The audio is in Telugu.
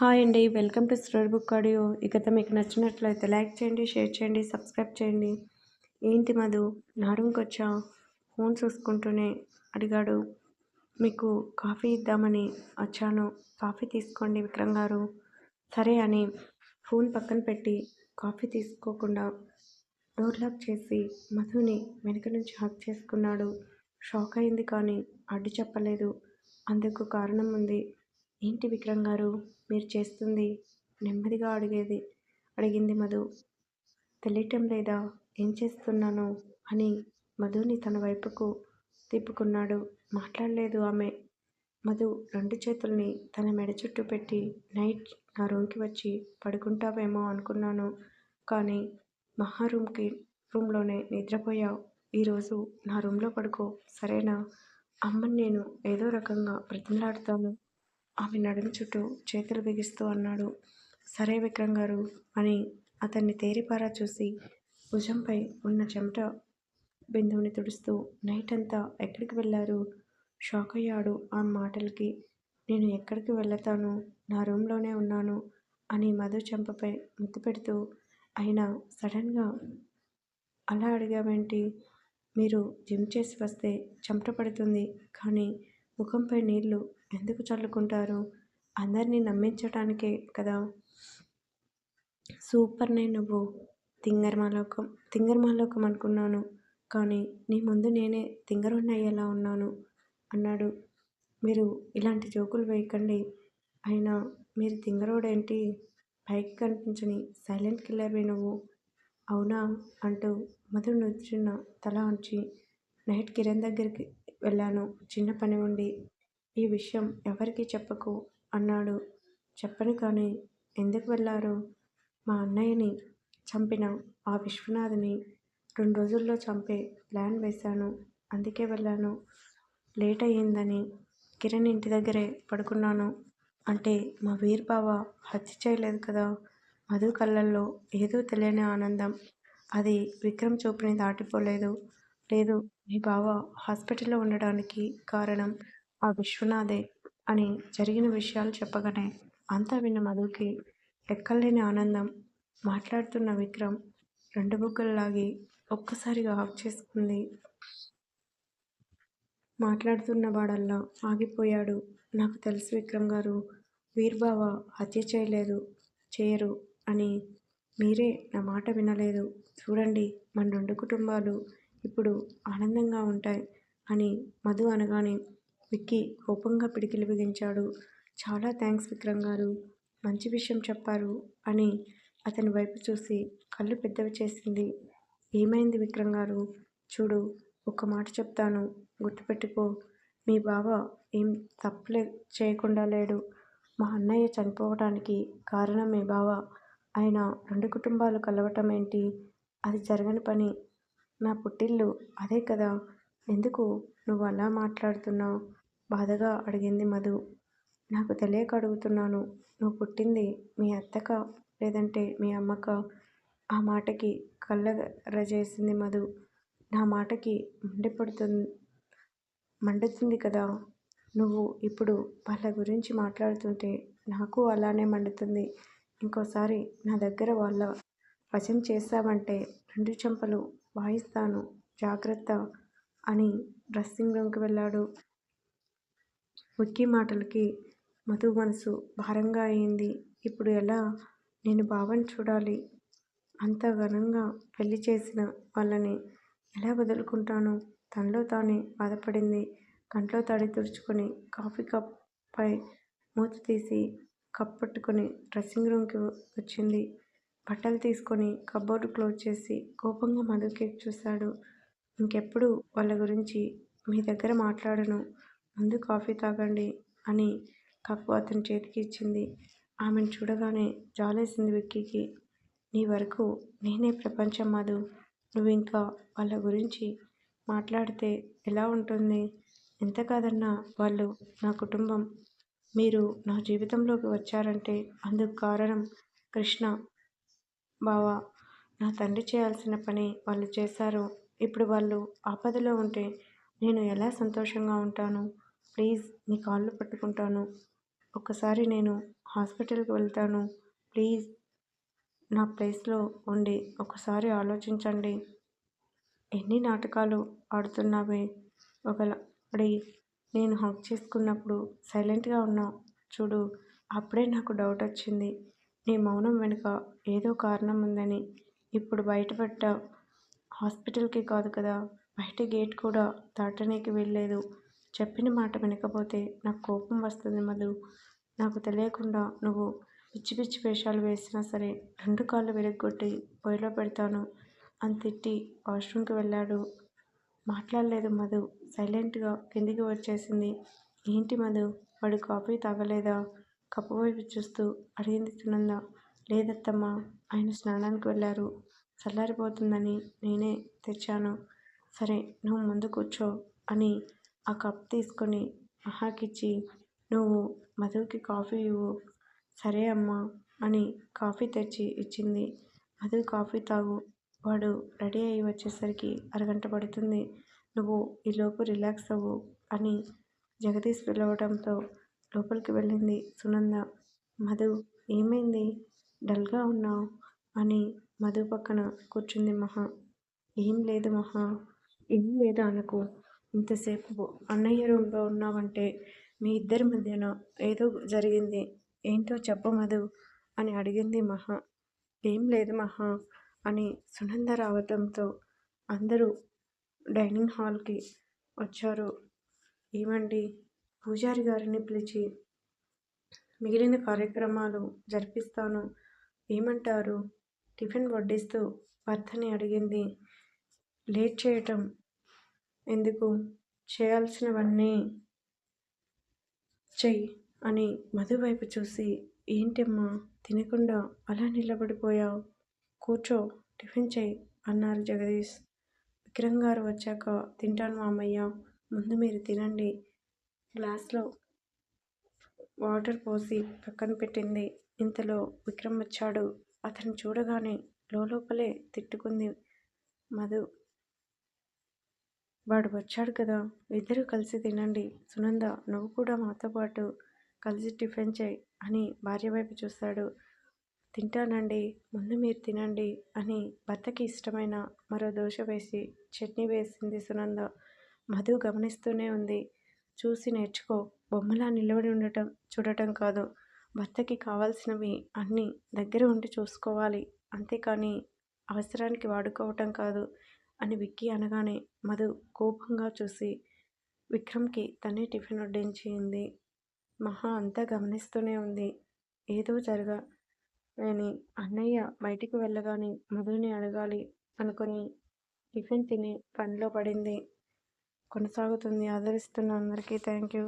హాయ్ అండి welcome to story book audio. ఇకత మీకు నచ్చినట్లయితే లైక్ చేయండి షేర్ చేయండి సబ్స్క్రైబ్ చేయండి. ఏంటి మధు నా వచ్చా ఫోన్ చూసుకుంటూనే అడిగాడు. మీకు కాఫీ ఇద్దామని వచ్చాను. కాఫీ తీసుకోండి విక్రమ్ గారు. సరే అని ఫోన్ పక్కన పెట్టి కాఫీ తీసుకోకుండా డోర్ లాక్ చేసి మధుని వెనక నుంచి హక్ చేసుకున్నాడు. షాక్ అయింది కానీ అడ్డు చెప్పలేదు. అందుకు కారణం ఉంది. ఏంటి విక్రమ్ గారు? మీరు చేస్తుంది? నెమ్మదిగా అడిగేది అడిగింది మధు. తెలియటం లేదా? ఏం చేస్తున్నాను? అని మధుని తన వైపుకు తిప్పుకున్నాడు. మాట్లాడలేదు ఆమె. మధు రెండు చేతుల్ని తన మెడ చుట్టూ పెట్టి నైట్ నా రూమ్కి వచ్చి పడుకుంటావేమో అనుకున్నాను. కానీ మహా రూమ్కి రూమ్లోనే నిద్రపోయావు. ఈరోజు నా రూమ్లో పడుకో. సరేనా? అమ్మని నేను ఏదో రకంగా బ్రతిమలాడుతాను. ఆమె నడుము చుట్టూ చేతులు బిగిస్తూ అన్నాడు. సరే విక్రమ్ గారు అని అతన్ని తేరిపారా చూసి భుజంపై ఉన్న చెమట బిందువుని తుడుస్తూ నైట్ అంతా ఎక్కడికి వెళ్ళారు? షాక్ అయ్యాడు ఆ మాటలకి. నేను ఎక్కడికి వెళ్తాను? నా రూమ్లోనే ఉన్నాను అని మధు చెంపపై ముద్దు పెడుతూ అయినా సడన్గా అలా అడిగావేంటి? మీరు జిమ్ చేసి వస్తే చెమట పడుతుంది కానీ ముఖంపై నీళ్ళు ఎందుకు చల్లుకుంటారు? అందరినీ నమ్మించటానికే కదా? సూపర్నే నువ్వు. తింగర్మాలోకం తింగర్మాలోకం అనుకున్నాను. కానీ నీ ముందు నేనే తింగరుణ్ణి అయ్యేలా ఉన్నాను అన్నాడు. మీరు ఇలాంటి జోకులు వేయకండి. అయినా మీరు తింగరోడేంటి? పైకి కనిపించని సైలెంట్ కిల్లర్వి నువ్వు. అవునా? అంటూ మధు నుచ్చున్న తల ఉంచి నైట్ కిరణ్ దగ్గరికి వెళ్ళాను. చిన్న పని ఉండి ఈ విషయం ఎవరికీ చెప్పకు అన్నాడు. చెప్పను కానీ ఎందుకు వెళ్ళారు? మా అన్నయ్యని చంపిన ఆ విశ్వనాథ్ని రెండు రోజుల్లో చంపే ప్లాన్ వేశాను. అందుకే వెళ్ళాను. లేట్ అయ్యిందని కిరణ్ ఇంటి దగ్గరే పడుకున్నాను. అంటే మా వీర్బావ హత్య చేయలేదు కదా? మధు కళ్ళల్లో ఏదో తెలియని ఆనందం. అది విక్రమ్ చూపుని దాటిపోలేదు. లేదు మీ బావ హాస్పిటల్లో ఉండడానికి కారణం ఆ విశ్వనాథే అని జరిగిన విషయాలు చెప్పగానే అంతా విన్న మధుకి ఎక్కలేని ఆనందం. మాట్లాడుతున్న విక్రమ్ రెండు బుగ్గల్లాగి ఒక్కసారిగా ఆఫ్ చేసుకుంది. మాట్లాడుతున్న వాడల్లా ఆగిపోయాడు. నాకు తెలుసు విక్రమ్ గారు వీర్బావ హత్య చేయలేదు చేయరు అని మీరే నా మాట వినలేదు. చూడండి మన రెండు కుటుంబాలు ఇప్పుడు ఆనందంగా ఉంటాయి అని మధు అనగానే విక్కీ కోపంగా పిడికిలు బిగించాడు. చాలా థ్యాంక్స్ విక్రమ్ గారు. మంచి విషయం చెప్పారు అని అతని వైపు చూసి కళ్ళు పెద్దవి చేసింది. ఏమైంది విక్రమ్ గారు? చూడు ఒక్క మాట చెప్తాను. గుర్తుపెట్టుకో. మీ బావ ఏం తప్పులే చేయకుండా లేడు. మా అన్నయ్య చనిపోవడానికి కారణం మీ బావ. ఆయన రెండు కుటుంబాలు కలవటం ఏంటి? అది జరగని పని. నా పుట్టిల్లు అదే కదా. ఎందుకు నువ్వు అలా మాట్లాడుతున్నావు? బాధగా అడిగింది మధు. నాకు తెలియక అడుగుతున్నాను. నువ్వు పుట్టింది మీ అత్తక లేదంటే మీ అమ్మక ఆ మాటకి కళ్ళరజేసింది మధు. నా మాటకి మండిపడుతుంది మండుతుంది కదా? నువ్వు ఇప్పుడు వాళ్ళ గురించి మాట్లాడుతుంటే నాకు అలానే మండుతుంది. ఇంకోసారి నా దగ్గర వాళ్ళ వశం చేశావంటే రెండు చెంపలు వాయిస్తాను. జాగ్రత్త అని డ్రెస్సింగ్ రూమ్కి వెళ్ళాడు. విక్కీ మాటలకి మధు మనసు భారంగా అయింది. ఇప్పుడు ఎలా? నేను బావని చూడాలి. అంత ఘనంగా పెళ్ళి చేసిన వాళ్ళని ఎలా వదులుకుంటాను? తనలో తానే బాధపడింది. కంట్లో తడి తుడుచుకొని కాఫీ కప్ పై మూత తీసి కప్ పట్టుకొని డ్రెస్సింగ్ రూమ్కి వచ్చింది. బట్టలు తీసుకొని కబోర్డు క్లోజ్ చేసి కోపంగా మధు కేక్ చూశాడు. ఇంకెప్పుడు వాళ్ళ గురించి మీ దగ్గర మాట్లాడను. ముందు కాఫీ తాగండి అని కప్పు అతని చేతికి ఇచ్చింది. ఆమెను చూడగానే జాలేసింది విక్కీకి. నీ వరకు నేనే ప్రపంచం మధు. నువ్వు ఇంకా వాళ్ళ గురించి మాట్లాడితే ఎలా ఉంటుంది? ఎంత కాదన్నా వాళ్ళు నా కుటుంబం. మీరు నా జీవితంలోకి వచ్చారంటే అందుకు కారణం కృష్ణ. బావ నా తండ్రి చేయాల్సిన పని వాళ్ళు చేశారు. ఇప్పుడు వాళ్ళు ఆపదలో ఉంటే నేను ఎలా సంతోషంగా ఉంటాను? ప్లీజ్ మీ కాళ్ళు పట్టుకుంటాను. ఒక్కసారి నేను హాస్పిటల్కి వెళ్తాను. ప్లీజ్ నా ప్లేస్లో ఉండి ఒకసారి ఆలోచించండి. ఎన్ని నాటకాలు ఆడుతున్నావే? ఒకలాడి నేను హక్ చేసుకున్నప్పుడు సైలెంట్గా ఉన్నా. చూడు అప్పుడే నాకు డౌట్ వచ్చింది. నీ మౌనం వెనుక ఏదో కారణం ఉందని. ఇప్పుడు బయటపడ్డా హాస్పిటల్కి కాదు కదా బయట గేట్ కూడా దాటనీకి వెళ్ళలేదు. చెప్పిన మాట వినకపోతే నాకు కోపం వస్తుంది మధు. నాకు తెలియకుండా నువ్వు పిచ్చి పిచ్చి వేషాలు వేసినా సరే రెండు కాళ్ళు విరగ్గొట్టి పొయ్యిలో పెడతాను అని తిట్టి వాష్రూమ్కి వెళ్ళాడు. మాట్లాడలేదు మధు. సైలెంట్గా కిందికి వచ్చేసింది. ఏంటి మధు? వాడు కాఫీ తాగలేదా? కప్పు వైపు చూస్తూ అడిగింది సునంద. లేదత్తమ్మా ఆయన స్నానానికి వెళ్ళారు. చల్లారిపోతుందని నేనే తెచ్చాను. సరే నువ్వు ముందు కూర్చో అని ఆ కప్ తీసుకొని మహాకిచ్చి నువ్వు మధుకి కాఫీ ఇవ్వు. సరే అమ్మా అని కాఫీ తెచ్చి ఇచ్చింది. మధు కాఫీ తాగు. వాడు రెడీ అయ్యి వచ్చేసరికి అరగంట పడుతుంది. నువ్వు ఈలోపు రిలాక్స్ అవ్వు అని జగదీష్ పిలవడంతో లోపలికి వెళ్ళింది సునంద. మధు ఏమైంది? డల్గా ఉన్నావు? అని మధు పక్కన కూర్చుంది మహా. ఏం లేదు మహా. ఏం లేదు అనుకో ఇంతసేపు అన్నయ్య రూమ్లో ఉన్నావంటే మీ ఇద్దరి మధ్యన ఏదో జరిగింది. ఏంటో చెప్పు మధు అని అడిగింది మహా. ఏం లేదు మహా అని సునంద రావడంతో అందరూ డైనింగ్ హాల్కి వచ్చారు. ఏమండి? పూజారి గారిని పిలిచి మిగిలిన కార్యక్రమాలు జరిపిస్తాను. ఏమంటారు? టిఫిన్ వడ్డిస్తూ భర్తని అడిగింది. లేట్ చేయటం ఎందుకు? చేయాల్సినవన్నీ చెయ్యి అని మధు వైపు చూసి ఏంటమ్మా? తినకుండా అలా నిలబడిపోయావు. కూర్చో టిఫిన్ చెయ్యి అన్నారు జగదీష్. విక్రమ్ గారు వచ్చాక తింటాను మామయ్య ముందు మీరు తినండి. గ్లాస్లో వాటర్ పోసి పక్కన పెట్టింది. ఇంతలో విక్రమ్ వచ్చాడు. అతను చూడగానే లోపలే తిట్టుకుంది మధు. వాడు వచ్చాడు కదా ఇద్దరు కలిసి తినండి. సునంద నువ్వు కూడా మాతో పాటు కలిసి టిఫిన్ చేయి అని భార్య వైపు చూస్తాడు. తింటానండి ముందు మీరు తినండి అని భర్తకి ఇష్టమైన మరో దోశ వేసి చట్నీ వేసింది సునంద. మధు గమనిస్తూనే ఉంది. చూసి నేర్చుకో బొమ్మలా నిలబడి ఉండటం చూడటం కాదు. భర్తకి కావాల్సినవి అన్నీ దగ్గర ఉండి చూసుకోవాలి. అంతేకాని అవసరానికి వాడుకోవటం కాదు. అని విక్కీ అనగానే మధు కోపంగా చూసి విక్రమ్కి తనే టిఫిన్ వడ్డించింది. మహా అంతా గమనిస్తూనే ఉంది. ఏదో జరగాలని అన్నయ్య బయటికి వెళ్ళగానే మధుని అడగాలి అనుకుని టిఫిన్ తిని పనిలో పడింది. కొనసాగుతుంది. ఆదరిస్తున్న అందరికీ థ్యాంక్ యూ